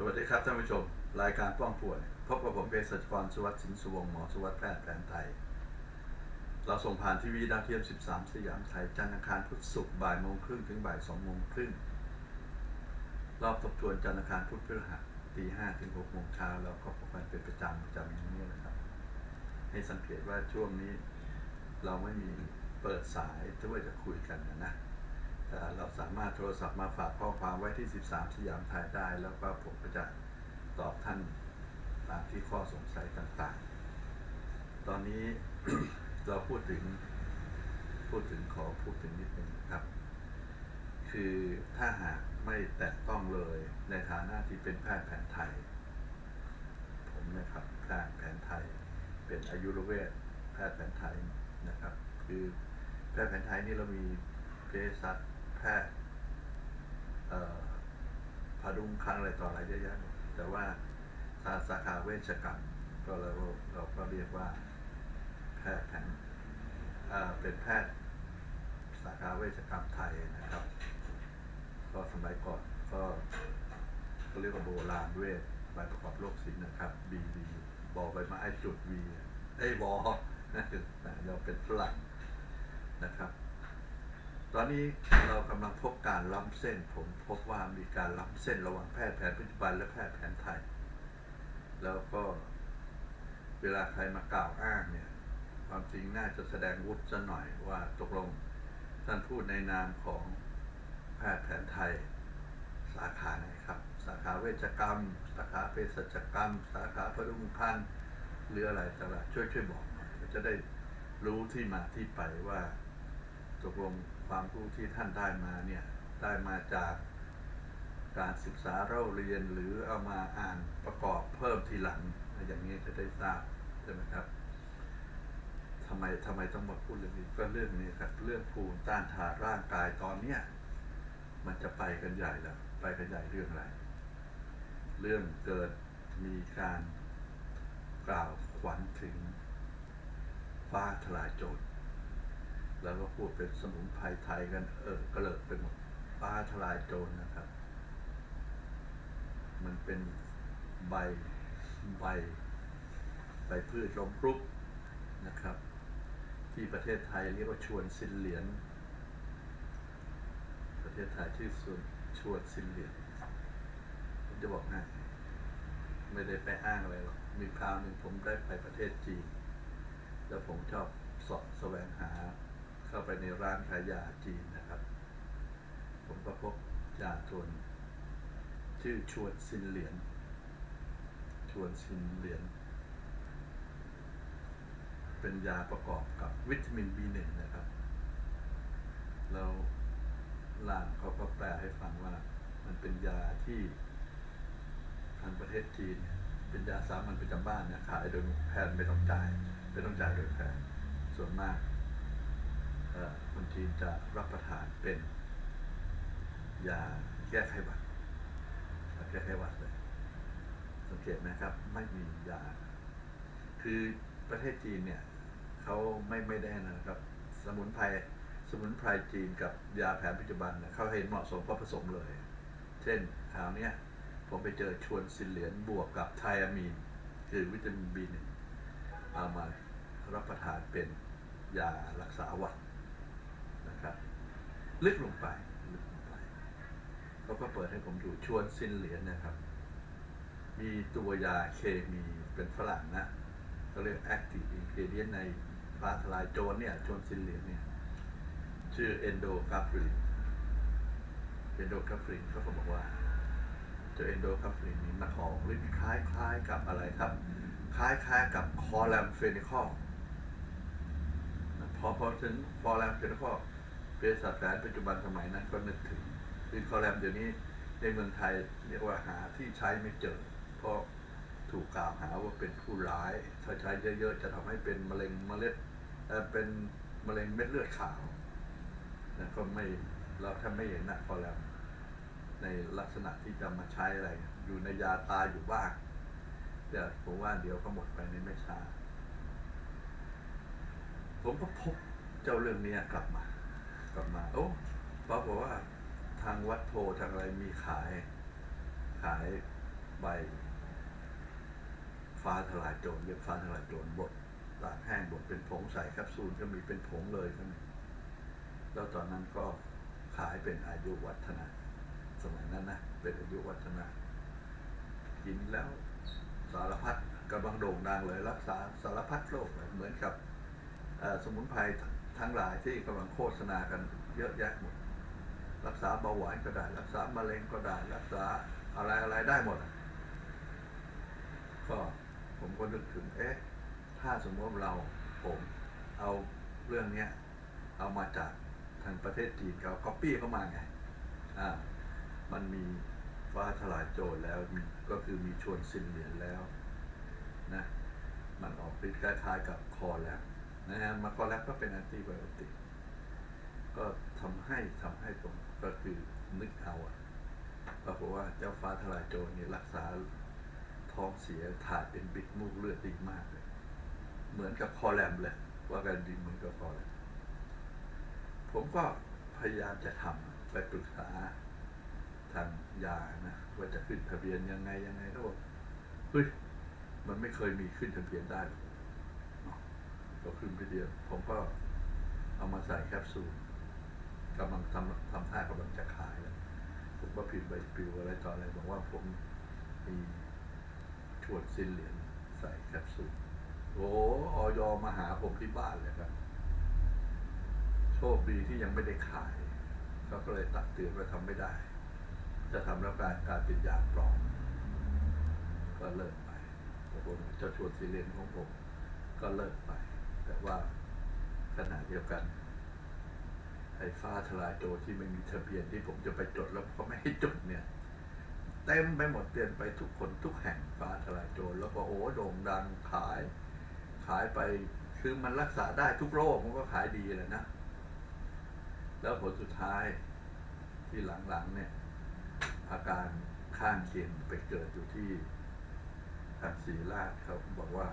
สวัสดีครับท่านผู้ชม รายการป้องป่วยพบกับผมเภสัชกรสุวัสดิ์สินสุวงหมอสุวัสดิ์แพทย์แผนไทย เราส่งผ่านทีวีดาวเทียม 13 สยามไทย จันทร์อังคารพุธศุกร์บ่ายโมงครึ่งถึงบ่าย2โมงครึ่งรอบทบทวนจันทร์อังคารพุธพฤหัสตี5ถึง6โมงเช้าแล้วก็พบกันเป็นประจำประจำอย่างนี้นะครับ ให้สังเกตว่าช่วงนี้ เราไม่มีเปิดสายเพื่อจะคุยกันนะนะ เราสามารถโทรศัพท์มาฝากข้อความไว้ที่ 13 สยามไทยได้ แล้วก็ผมก็จะตอบท่านตามที่ข้อสงสัยต่างๆ ตอนนี้เราพูดถึงพูดถึงขอพูดถึงนิดนึงครับ คือถ้าหากไม่แตะต้องเลยในฐานะที่เป็นแพทย์แผนไทย ผมนะครับแพทย์แผนไทย เป็นอายุรเวชแพทย์แผนไทยนะครับ คือแพทย์แผนไทยนี่เรามีเภสัช แพทย์เอ่อพดุงคันอะไรต่ออะไรเยอะแยะแต่ว่าสาสาขาเวชกรรมก็เราเราก็เรียกว่าแพทย์แผนเป็นแพทย์สาขาเวชกรรมไทยนะครับ ก็สมัยก่อนก็ก็เรียกว่าโบราณเวชใบประกอบโรคศิลป์นะครับ B B บอใบไม้จุด V ไอ้บอนะคือเราเป็นฝรั่งนะครับ ตอนนี้เรากำลังพบการล้ำเส้น ผมพบว่ามีการล้ำเส้นระหว่างแพทย์แผนปัจจุบันและแพทย์แผนไทย แล้วก็เวลาใครมากล่าวอ้างเนี่ยความจริงน่าจะแสดงวุฒิซะหน่อยว่าตกลงท่านพูดในนามของแพทย์แผนไทย สาขาไหนครับ สาขาเวชกรรม สาขาเภสัชกรรม สาขาพดุงคันหรืออะไรต่างๆช่วยช่วยบอกหน่อยจะได้รู้ที่มาที่ไปว่าตกลง ความรู้ที่ท่านได้มาเนี่ยได้มาจากการศึกษาเล่าเรียนหรือเอามาอ่านประกอบเพิ่มทีหลัง อย่างนี้จะได้ทราบใช่ไหมครับทำไมทำไมต้องมาพูดเรื่องนี้ก็เรื่องนี้ครับเรื่องภูมิต้านทานร่างกายตอนเนี้ยมันจะไปกันใหญ่แล้วไปกันใหญ่เรื่องอะไร เรื่องเกิดมีการกล่าวขวัญถึงฟ้าทลายโจร แล้วก็พูดเป็นสมุนไพรไทยกัน เออกระเลิกไปหมดฟ้าทลายโจรนะครับ มันเป็นใบใบใบพืชล้มรุกนะครับ ที่ประเทศไทยเรียกว่าชวนซินเหลียน ประเทศไทยชื่อส่วนชวนซินเหลียนผมจะบอกให้ไม่ได้ไปอ้างอะไรหรอกมีคราวหนึ่งผมได้ไปประเทศจีน แล้วผมชอบสอบแสวงหา เข้าไปในร้านขายยาจีนนะครับ ผมก็พบยาตัวนชื่อชวนซินเหลียนชวนซินเหลียนเป็นยาประกอบกับวิตามิน B1 นะครับ แล้วล่างเขาก็แปลให้ฟังว่ามันเป็นยาที่ทางประเทศจีน เป็นยาสามัญประจำบ้านนะขายโดยแพทย์ไม่ต้องจ่าย ไม่ต้องจ่ายโดยแพทย์ส่วนมาก คนจีนจะรับประทานเป็นยาแก้ไขหวัดแก้ไขหวัดเลย สังเกตไหมครับ ไม่มียา คือประเทศจีนเนี่ยเขาไม่ไม่ได้นะครับ สมุนไพรสมุนไพรจีนกับยาแผนปัจจุบันเนี่ยเขาเห็นเหมาะสมก็ผสมเลย เช่นคราวเนี้ยผมไปเจอชวนซินเหลียนบวกกับไทอามีน คือวิตามินบีหนึ่งเอามารับประทานเป็นยารักษาหวัด ลึกลงไปลึกลงไปเขาก็เปิดให้ผมดูชวนซินเหลียนนะครับ มีตัวยาเคมีเป็นฝรั่งนะเขาเรียก active ingredient ในฟ้าทลายโจรเนี่ยชวนซินเหลียนเนี่ย ชื่อ endocaprin endocaprin เขาก็บอกว่าเจ้า endocaprin นี้มันออกฤทธิ์คล้ายๆกับอะไรครับ คล้ายๆกับคอแลมเฟนิคอลพอพอถึงคอแลมเฟนิคอล เภสัชแผนปัจจุบันสมัยนั้นก็นึกถึงคือคอแลมเดี๋ยวนี้ในเมืองไทยเรียกว่าหาที่ใช้ไม่เจอ เพราะถูกกล่าวหาว่าเป็นผู้ร้าย ถ้าใช้เยอะๆจะทำให้เป็นมะเร็งเมล็ดเอ่เป็นมะเร็งเม็ดเลือดขาวนะก็ไม่เราถ้าไม่เห็นนะคอแลมในลักษณะที่จะมาใช้อะไร อยู่ในยาตาอยู่บ้างแต่ผมว่าเดี๋ยวก็หมดไปในไม่ช้าผมก็พบเจ้าเรื่องนี้กลับมา กลับมาโอ้ปรากว่าทางวัดโพทางอะไรมีขาย ขายใบ ฟ้าทลายโจรเรียกฟ้าทลายโจรบดตากแห้งบดเป็นผงใส่แคปซูลก็มีเป็นผงเลยก็มีแล้วตอนนั้นก็ขายเป็นอายุวัฒนะ สมัยนั้นนะเป็นอายุวัฒนะกินแล้วสารพัดกำลังโด่งดังเลยรักษาสารพัดโรคเหมือนกับสมุนไพร ทั้งหลายที่กำลังโฆษณากันเยอะแยะหมด รักษาเบาหวานก็ได้ รักษามะเร็งก็ได้ รักษาอะไรอะไรได้หมด ก็ผมก็นึกถึง เอ๊ะ ถ้าสมมติเราผมเอาเรื่องเนี้ยเอามาจากทางประเทศจีนเขาก๊อปปี้เข้ามาไง อ่า มันมีฟ้าทลายโจรแล้วก็คือมีชวนซินเหรียญแล้วนะ มันออกฤทธิ์คล้ายๆกับคอแลบ นะฮะมาคอแลบก็เป็นแอนติไบโอติกก็ทำให้ทำให้ผมก็คือนึกเอาอะปรากฏว่าเจ้าฟ้าทลายโจรนี่รักษาท้องเสียถ่ายเป็นบิดมูกเลือดดีมากเลย เหมือนกับคอแลมเลยว่ากันดีเหมือนกับคอแลมผมก็พยายามจะทำไปปรึกษาทางยานะว่าจะขึ้นทะเบียนยังไงยังไงเขาบอกเฮ้ยมันไม่เคยมีขึ้นทะเบียนได้หรอก ก็ขึ้นไปเดียว ผมก็เอามาใส่แคปซูลกำลังทำทำท่ากำลังจะขายแล้วผมก็พิมพ์ใบปลิวอะไรต่ออะไรบอกว่าผมมีชวดสิ้นเหรียญใส่แคปซูลโอ้ออยมาหาผมที่บ้านเลยครับ โชคดีที่ยังไม่ได้ขายเขาก็เลยตักเตือนว่าทำไม่ได้ จะทำแล้วการการเป็นยาปลอมก็เลิกไปแต่ผมเจะชวนซีเรียนของผม ก็เลิกไป แต่ว่าขณะเดียวกันไอ้ฟ้าทลายโจรที่ไม่มีทะเบียนที่ผมจะไปจดแล้วก็ไม่ให้จดเนี่ยเต็มไปหมดเตือนไปทุกคนทุกแห่งฟ้าทลายโจรแล้วก็โอ้โด่งดังขาย ขายไปคือมันรักษาได้ทุกโรคมันก็ขายดีเลยนะ แล้วผลสุดท้ายที่หลังๆเนี่ย อาการข้างเคียงไปเกิดอยู่ที่ทางศรีราชเขาบอกว่า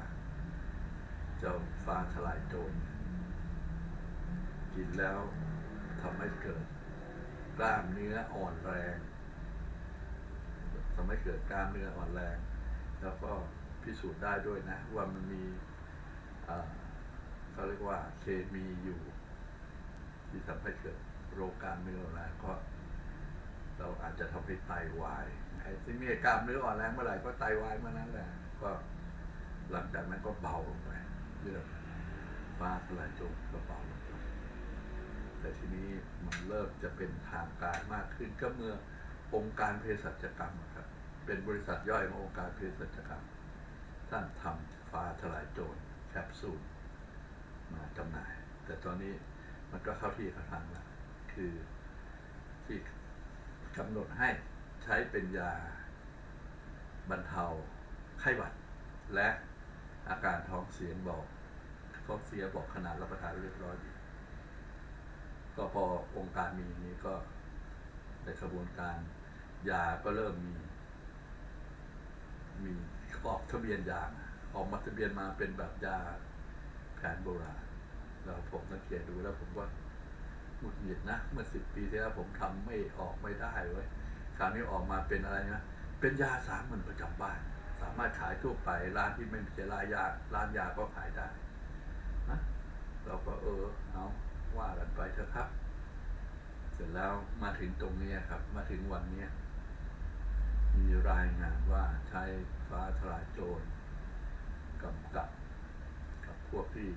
เจ้าฟ้าทลายโจรเนี่ยกินแล้วทำให้เกิด กล้ามเนื้ออ่อนแรงทำให้เกิดกล้ามเนื้ออ่อนแรง แล้วก็พิสูจน์ได้ด้วยนะ ว่ามันมีเขาเรียกว่าเคมีอยู่ ที่ทำให้เกิดโรคกล้ามเนื้ออ่อนแรงก็เราอาจจะทำให้ไตวายไอ้ที่มีกล้ามเนื้ออ่อนแรงเมื่อไหร่ก็ไตวายเมื่อนั้นแหละก็หลังจากนั้นก็เบาลงไป เลือฟ้าทลายโจรก็เบาลงแต่ทีนี้มันเริ่มจะเป็นทางการมากขึ้นก็เมื่อองค์การเภสัชกรรมครับเป็นบริษัทย่อยขององค์การเภสัชกรรมท่านทำฟ้าทลายโจรแคปซูลมาจำหน่าย แต่ตอนนี้มันก็เข้าที่เข้าทางแล้วคือที่กำหนดให้ใช้เป็นยาบรรเทาไข้หวัด และอาการท้องเสียบอก ท้องเสียบอกขนาดรับประทานเรียบร้อยดีก็พอองค์การมีนี้ก็ในกระบวนการยาก็เริ่มมี มีออกทะเบียนยาออกมาทะเบียนมาเป็นแบบยาแผนโบราณแล้วผมสังเกตดูแล้วผมว่าหงุดหงิดนะเมื่อสิบปีที่แล้วผมทำไม่ออกไม่ได้เว้ยคราวนี้ออกมาเป็นอะไรนะเป็นยาสามัญประจำบ้าน สามารถขายทั่วไปร้านที่ไม่มีร้านยาร้านยาก็ขายได้ เราก็เออเอาว่ากันไปเถอะครับ เสร็จแล้วมาถึงตรงนี้ครับ มาถึงวันนี้มีรายงานว่าใช้ฟ้าทลายโจรกำกับกับพวกที่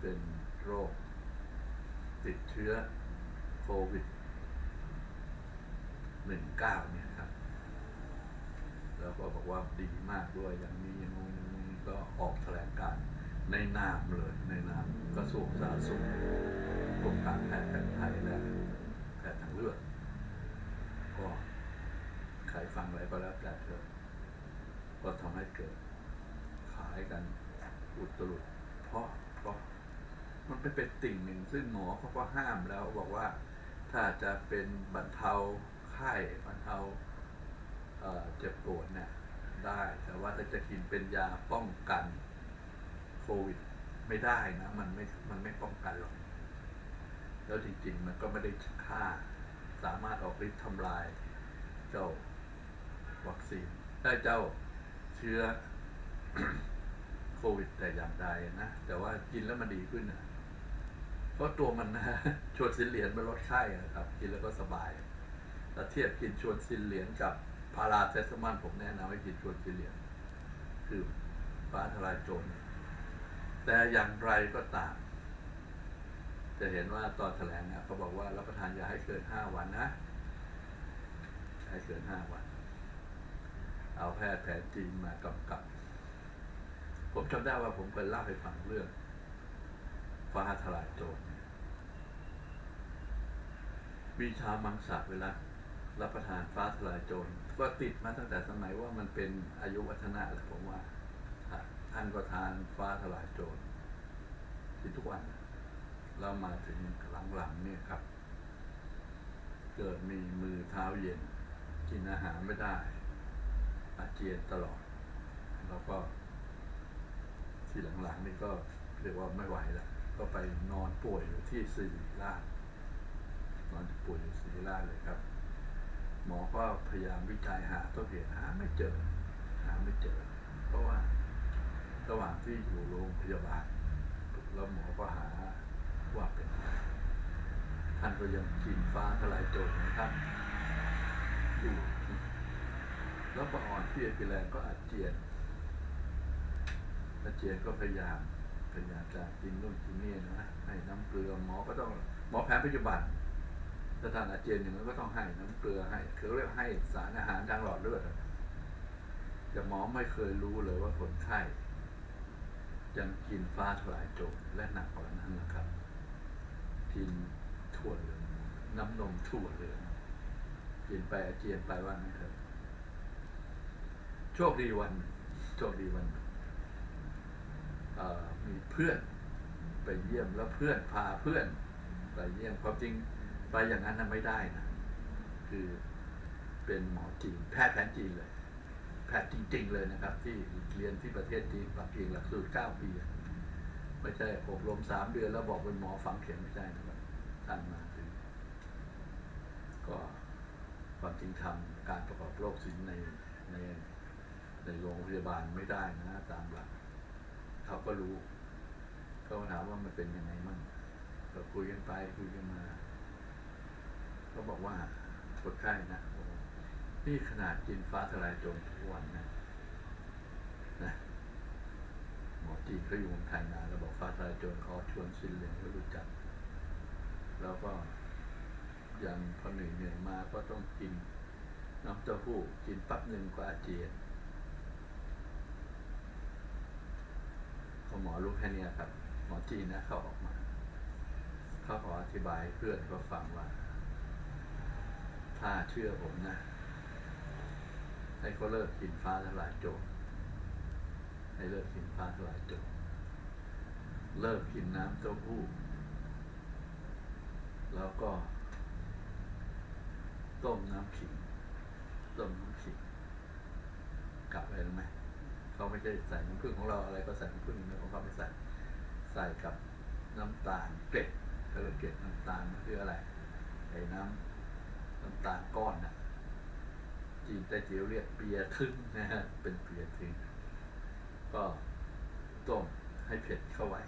เป็นโรค ติดเชื้อโควิด 19 เนี่ยครับ แล้วก็บอกว่าดีมากด้วยอย่างนี้อย่างนู้นอย่างนี้ก็ออกแถลงการณ์ ในนามเลยในนามกระทรวงสาธารณสุขกรมการแพทย์แผนไทยและแพทย์ทางเลือกก็ใครฟังอะไรก็แล้วแต่เถอะก็ทำให้เกิดขายกันอุตรุดเพราะเพราะมันไปเป็นติ่งหนึ่งซึ่งหมอเขาก็ห้ามแล้วบอกว่าถ้าจะเป็นบรรเทาไข้บรรเทาเอ่อเจ็บปวดเนี่ยได้ แต่ว่าถ้าจะกินเป็นยาป้องกัน โควิด ไม่ได้นะมันไม่มันไม่ป้องกันหรอก แล้วจริงๆ มันก็ไม่ได้ฆ่า สามารถออกฤทธิ์ทำลาย เจ้าวัคซีนได้เจ้าเชื้อโควิดแต่อย่างใดนะ แต่ว่ากินแล้วมันดีขึ้นนะเพราะตัวมันนะชวนซินเหรียญมันลดไข้อะครับ กินแล้วก็สบายถ้าเทียบกินชวนซินเหรียญกับพาราเซตามอลผมแนะนำให้กินชวนซินเหรียญคือฟ้าทลายโจร แต่อย่างไรก็ตาม จะเห็นว่าตอนแถลงเนี่ยเขาบอกว่ารับประทานยาให้เกินห้าวันนะ ให้เกินห้าวัน เอาแพทย์แผนจีนมากำกับ ผมจำได้ว่าผมเคยเล่าให้ฟังเรื่อง ฟ้าทลายโจรมีชาวมังสะเวลารับประทานฟ้าทลายโจรก็ติดมาตั้งแต่สมัยว่ามันเป็นอายุวัฒนะแหละผมว่า ท่านก็ทานฟ้าทลายโจรที่ทุกวัน เรามาถึงหลังๆเนี่ยครับ เกิดมีมือเท้าเย็น กินอาหารไม่ได้ อาเจียนตลอด แล้วก็ ที่หลังๆนี่ก็เรียกว่าไม่ไหวแล้วก็ไปนอนป่วยอยู่ที่ศิริราชนอนป่วยอยู่ศิริราชเลยครับ หมอก็พยายามวิจัยหาต้นเหตุหาไม่เจอ หาไม่เจอ เพราะว่า ที่อยู่โรงพยาบาล แล้วหมอก็หาว่าเป็นอะไรท่านก็ยังกินฟ้าทลายโจรนะครับอยู่แล้วก็อ่อนเพลียไปแรงก็อาเจียนอาเจียนก็พยายามพยายามจะกินนู่นกินนี่นะให้น้ำเกลือหมอก็ต้องหมอแผนปัจจุบันถ้าทานอาเจียนหนึ่งก็ต้องให้น้ำเกลือให้คือเรียกให้สารอาหารทางหลอดเลือดแต่หมอไม่เคยรู้เลยว่าคนไข้ ยังกินฟ้าทลายโจรและหนักกว่านั้นนะครับกินถั่วเหลืองน้ำนมถั่วเหลืองกินไปอาเจียนไปว่างั้นครับโชคดีวันโชคดีวันมีเพื่อนไปเยี่ยมแล้วเพื่อนพาเพื่อนไปเยี่ยมความจริงไปอย่างนั้นน่ะไม่ได้นะ คือเป็นหมอจีนแพทย์แผนจีนเลย แพทย์จริง ๆ เลยนะครับ ที่เรียนที่ประเทศจีนปักกิ่งหลักสูตรเก้าปีไม่ใช่อบรมสามเดือนแล้วบอกเป็นหมอฝังเข็มไม่ใช่นะครับท่านมาถึงก็ความจริงทำการประกอบโรคศิลป์ในในในโรงพยาบาลไม่ได้นะตามหลักเขาก็รู้เขาถามว่ามันเป็นยังไงมั่งก็คุยกันไปคุยกันมาเขาบอกว่าคนไข้นะ นี่ขนาดกินฟ้าทลายโจรทุกวันนะนะหมอจีนเขาอยู่เมืองไทยนานแล้วบอกฟ้าทลายโจรขอชวนซินเหลียงก็รู้จัก แล้วก็ยังพอเหนื่อยเหนื่อยมาก็ต้องกินน้ำเต้าหู้กินปั๊บหนึ่งก็อาเจียนพอหมอรู้แค่เนี้ยครับ หมอจีนนะเขาออกมา เขาขออธิบายเพื่อนเขาฟังว่า ถ้าเชื่อผมนะ ให้เขาเลิกกินฟ้าทลายโจรให้เลิกกินฟ้าทลายโจรเลิกกินน้ำเต้าหู้ แล้วก็ ต้มน้ำขิง ต้มน้ำขิงกลับอะไรรู้ไหมเขาไม่ใช่ใส่น้ำผึ้งของเราอะไรก็ใส่น้ำผึ้งนะของเขาไม่ใส่ใส่กับน้ำตาลเกล็ดเขาเรียกเกล็ดน้ำตาลมันคืออะไรไอ้น้ำน้ำตาลก้อนน่ะ จีนแต่เจียวเรียกเปียทึ่งนะฮะเป็นเปียทึ่งก็ต้มให้เผ็ดเข้าไว้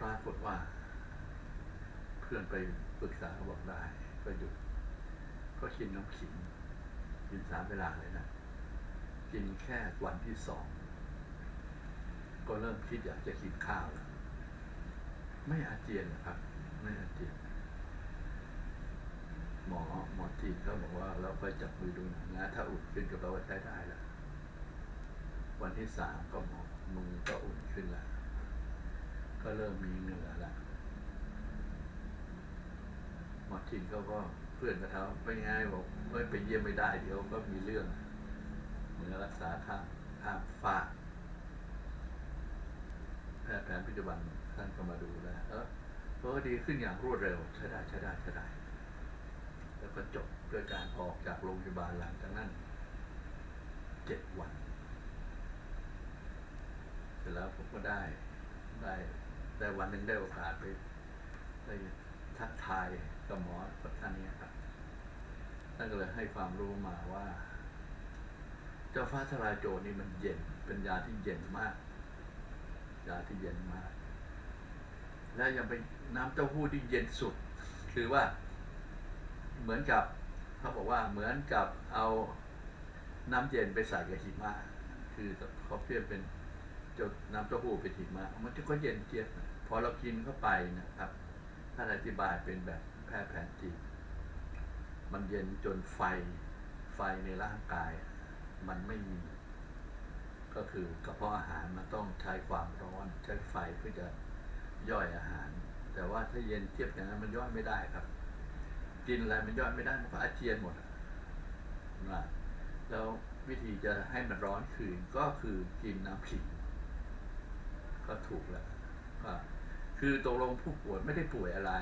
ปรากฏว่า เพื่อนไปปรึกษาเขาบอกได้ ก็หยุดก็กินน้ำขิงกินสามเวลาเลยนะ กินแค่วันที่สอง ก็เริ่มคิดอยากจะกินข้าวแล้วไม่อาเจียนนะครับ ไม่อาเจียน หมอหมอจีนเขาบอกว่าเราไปจับมือดูหนะนะถ้าอุ่นขึ้นกับเราใช้ได้แล้ววันที่สามก็หมอมือก็อุ่นขึ้นล้วก็เริ่มมีเหงื่อล้วหมอจีนเขาก็เพื่อนก็ถามไปไงบอกเมื่ไปเยี่ยมไม่ได้เดี๋ยวก็มีเรื่องเหมือนรักษาข้ามข้ามฟากแพทย์แผนปัจจุบันท่านก็มาดูแลเออเพราะดีขึ้นอย่างรวดเร็วใช้ได้ใช้ได้ใช้ได้ แล้วก็จบด้วยการออกจากโรงพยาบาลหลังจากนั้นเจ็ดวัน เสร็จแล้วผมก็ได้ได้ได้วันหนึ่งได้โอกาสไปได้ทักทายกับหมอท่านเนี้ครับท่านก็เลยให้ความรู้มาว่า เจ้าฟ้าทลายโจรนี่มันเย็น เป็นยาที่เย็นมาก ยาที่เย็นมาก และยังเป็นน้ำเต้าหู้ที่เย็นสุด คือว่า เหมือนกับเขาบอกว่าเหมือนกับเอาน้ำเย็นไปใส่กับหิมะคือเขาเปรียบเป็นจ้าน้ำเต้าหู้เป็นหิมะมันจะก็เย็นเจี๊ยบพอเรากินเข้าไปนะครับท่านอธิบายเป็นแบบแพทย์แผนจีนมันเย็นจนไฟไฟในร่างกาย มันไม่มี ก็คือกระเพาะอาหารมันต้องใช้ความร้อนใช้ไฟเพื่อจะย่อยอาหาร แต่ว่าถ้าเย็นเทียบอย่างนั้นมันย่อยไม่ได้ครับ กินอะไรมันย่อยไม่ได้มันก็อาเจียนหมดอะนะแล้ววิธีจะให้มันร้อนคืนก็คือกินน้ำผิงก็ถูกแล้วก็คือตกลงผู้ป่วยไม่ได้ป่วยอะไร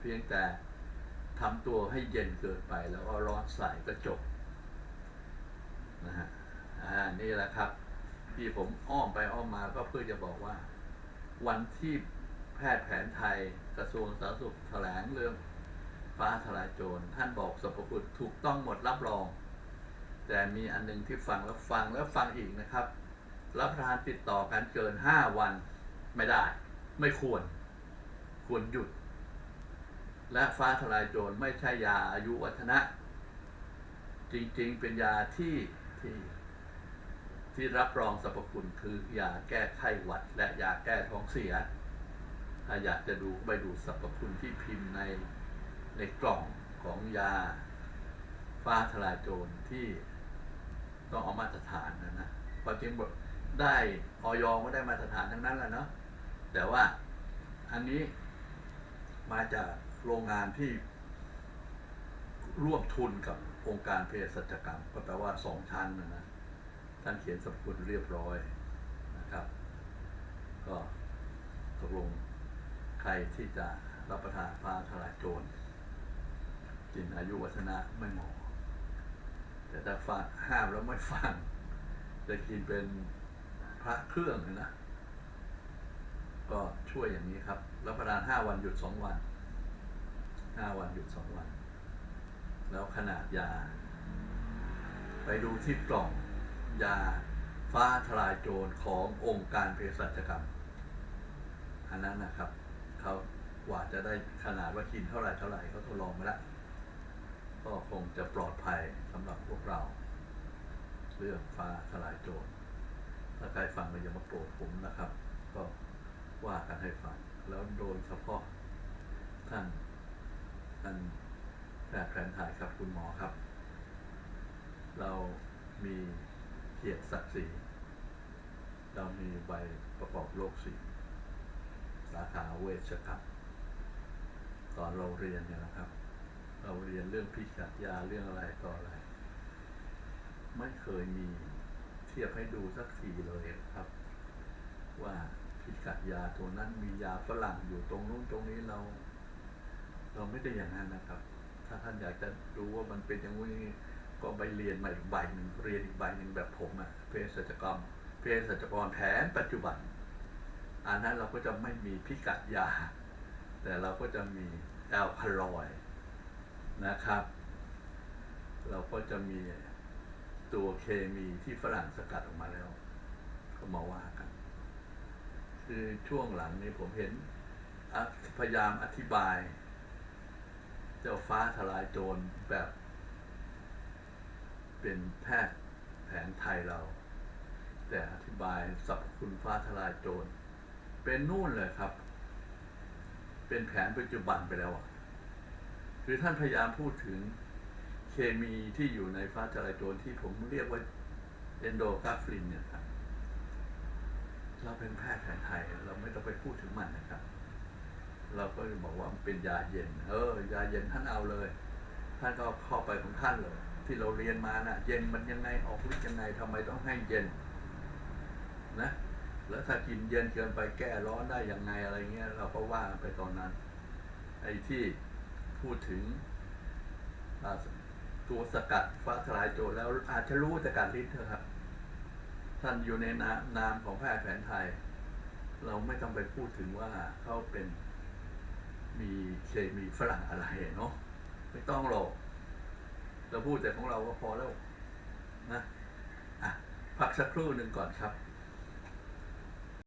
เพียงแต่ทำตัวให้เย็นเกินไปแล้วก็ร้อนใส่ก็จบนะฮะอ่านี่แหละครับ ที่ผมอ้อมไปอ้อมมาก็เพื่อจะบอกว่า วันที่แพทย์แผนไทยกระทรวงสาธารณสุขแถลงเรื่อง ฟ้าทลายโจร ท่านบอกสรรพคุณถูกต้องหมดรับรอง แต่มีอันหนึงที่ฟังแล้วฟังแล้วฟังอีกนะครับ รับประทานติดต่อกันเกินห้าวันไม่ได้ ไม่ควร ควรหยุด และฟ้าทลายโจรไม่ใช่ยาอายุวัฒนะ จริงๆเป็นยาที่ที่ที่รับรองสรรพคุณคือยาแก้ไข้หวัด และยาแก้ท้องเสีย ถ้าอยากจะดูไปดูสรรพคุณที่พิมพ์ใน ในกล่องของยาฟ้าทลายโจรที่ต้องเอามาตรฐานนะนะควาจริงบอกได้ออยก็ได้มาตรฐานทั้งนั้นแหละเนาะแต่ว่าอันนี้มาจากโรงงานที่ร่วมทุนกับองค์การเภสัชกรรม ก็แปลว่าสองชั้นนะนะท่านเขียนสรรพคุณเรียบร้อยนะครับ ก็ตกลงใครที่จะรับประทานฟ้าทลายโจร กินอายุวัฒนะไม่เหมาะแต่ถ้าฟังห้ามแล้วไม่ฟังจะกินเป็นพระเครื่องนะ ก็ช่วยอย่างนี้ครับรับประทานห้าวันหยุดสองวันห้าวันหยุดสองวัน แล้วขนาดยา ไปดูที่กล่องยาฟ้าทลายโจรขององค์การเภสัชกรรม อันนั้นนะครับ เขากว่าจะได้ขนาดว่ากินเท่าไหร่เท่าไหร่เขาทดลองมาแล้ว ก็คงจะปลอดภัยสำหรับพวกเรา เรื่องฟ้าทลายโจรถ้าใครฟังก็อย่ามาโกรธผมนะครับ ก็ว่ากันให้ฟัง แล้วโดยเฉพาะท่านท่านแพทย์แผนไทยครับคุณหมอครับ เรามีเกียรติศักดิ์ศรีเรามีใบประกอบโรคสีสาขาเวชกรรมตอนเราเรียนเนี่ยนะครับ เราเรียนเรื่องพิษกัดยาเรื่องอะไรต่ออะไร ไม่เคยมีเทียบให้ดูสักทีเลยครับ ว่าพิษกัดยาตัวนั้นมียาฝรั่งอยู่ตรงนู้นตรงนี้เรา เราไม่ได้อย่างนั้นนะครับ ถ้าท่านอยากจะดูว่ามันเป็นอย่างนี้ก็ไปเรียนมาอีกใบหนึ่งเรียนอีกใบหนึ่งแบบผมอะเภสัชกรรมเภสัชกรแผนปัจจุบัน อันนั้นเราก็จะไม่มีพิกัดยา แต่เราก็จะมีแอลคาลอยด์ นะครับ เราก็จะมีตัวเคมีที่ฝรั่งสกัดออกมาแล้ว ก็มาว่ากัน คือช่วงหลังนี้ผมเห็นพยายามอธิบาย เจ้าฟ้าทลายโจรแบบ เป็นแพทย์แผนไทยเรา แต่อธิบายสรรพคุณฟ้าทลายโจรเป็นนู่นเลยครับ เป็นแผนปัจจุบันไปแล้วอะ คือท่านพยายามพูดถึงเคมีที่อยู่ในฟ้าทลายโจรที่ผมเรียกว่าเอนโดกราฟลินเนี่ยครับเราเป็นแพทย์แผนไทย เราไม่ต้องไปพูดถึงมันนะครับ เราก็บอกว่ามันเป็นยาเย็น เออยาเย็นท่านเอาเลย ท่านก็เข้าไปของท่านเลย ที่เราเรียนมานะ่ะ เย็นมันยังไงออกฤทธิ์ยังไงทำไมต้องให้เย็นนะแล้วถ้ากินเย็นเกินไปแก้ร้อนได้ยังไงอะไรเงี้ยเราก็ว่าไปตอนนั้น ไอ้ที่ พูดถึงตัวสกัดฟ้าทลายโจรแล้วอาจจะรู้แต่การลิ้นเถอะครับ ท่านอยู่ในนามนามของแพทย์แผนไทย เราไม่ต้องไปพูดถึงว่าเขาเป็นมีเคมีฝรั่งอะไรเนาะไม่ต้องหรอกเราพูดแต่ของเราก็พอแล้วนะพักสักครู่หนึ่งก่อนครับ